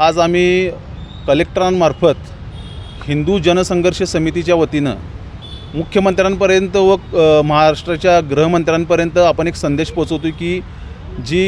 आज आम्ही कलेक्टरांमार्फत हिंदू जनसंघर्ष समितीच्या वतीनं मुख्यमंत्र्यांपर्यंत व महाराष्ट्राच्या गृहमंत्र्यांपर्यंत आपण एक संदेश पोचवतो की जी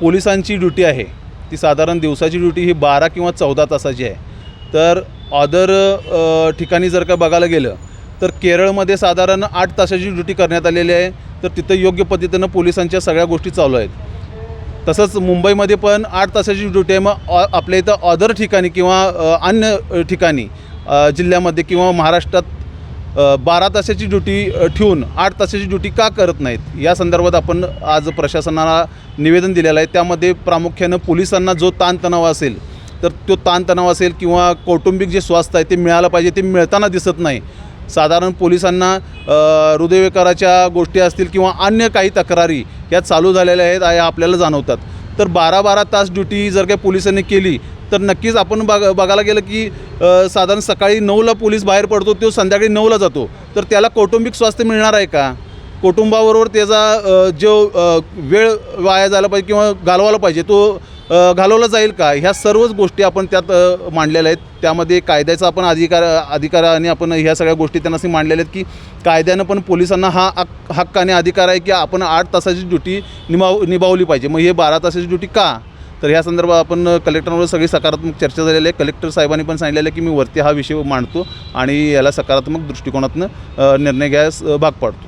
पोलिसांची ड्युटी आहे ती साधारण दिवसाची ड्युटी ही बारा किंवा चौदा तासाची आहे. तर ऑदर ठिकाणी जर का बघायला गेलं तर केरळमध्ये साधारण आठ तासाची ड्युटी करण्यात आलेली आहे. तर तिथं योग्य पद्धतीनं पोलिसांच्या सगळ्या गोष्टी चालू आहेत. तसंच मुंबईमध्ये पण आठ तासाची ड्युटी आहे. मग ऑ- आपल्या इथं अदर ठिकाणी किंवा अन्य ठिकाणी जिल्ह्यामध्ये किंवा महाराष्ट्रात बारा तासाची ड्युटी ठेवून आठ तासाची ड्युटी का करत नाहीत? या संदर्भात आपण आज प्रशासनाला निवेदन दिलेलं आहे. त्यामध्ये प्रामुख्यानं पोलिसांना जो ताणतणाव असेल तर तो ताणतणाव असेल किंवा कौटुंबिक जे स्वास्थ्य आहे ते मिळालं पाहिजे ते मिळताना दिसत नाही. साधारण पोलिसांना हृदयविकाराच्या गोष्टी असतील किंवा अन्य काही तक्रारी या चालू झालेल्या आहेत या आपल्याला जाणवतात. तर बारा बारा तास ड्युटी जर काही पोलिसांनी केली तर नक्कीच आपण बघ बघायला गेलं की साधारण सकाळी नऊला पोलीस बाहेर पडतो तो संध्याकाळी नऊला जातो. तर त्याला कौटुंबिक स्वास्थ्य मिळणार आहे का? कुटुंबाबरोबर त्याचा जो वेळ वाया झाला पाहिजे किंवा घालवायला पाहिजे तो घालवला जाईल का? ह्या सर्वच गोष्टी आपण त्यात मांडलेल्या आहेत. त्यामध्ये कायद्याचा आपण अधिकार अधिकाराने आपण ह्या सगळ्या गोष्टी त्यांना असे मांडलेल्या आहेत की कायद्यानं पण पोलिसांना हा हक हक्क आणि अधिकार आहे की आपण आठ तासाची ड्युटी निभाव निभावली पाहिजे. मग हे बारा तासाची ड्युटी का? तर ह्या संदर्भात आपण कलेक्टरवर सगळी सकारात्मक चर्चा झालेली आहे. कलेक्टर साहेबांनी पण सांगितलेलं आहे की मी वरती हा विषय मांडतो आणि याला सकारात्मक दृष्टिकोनातून निर्णय घ्यायस भाग पाडतो.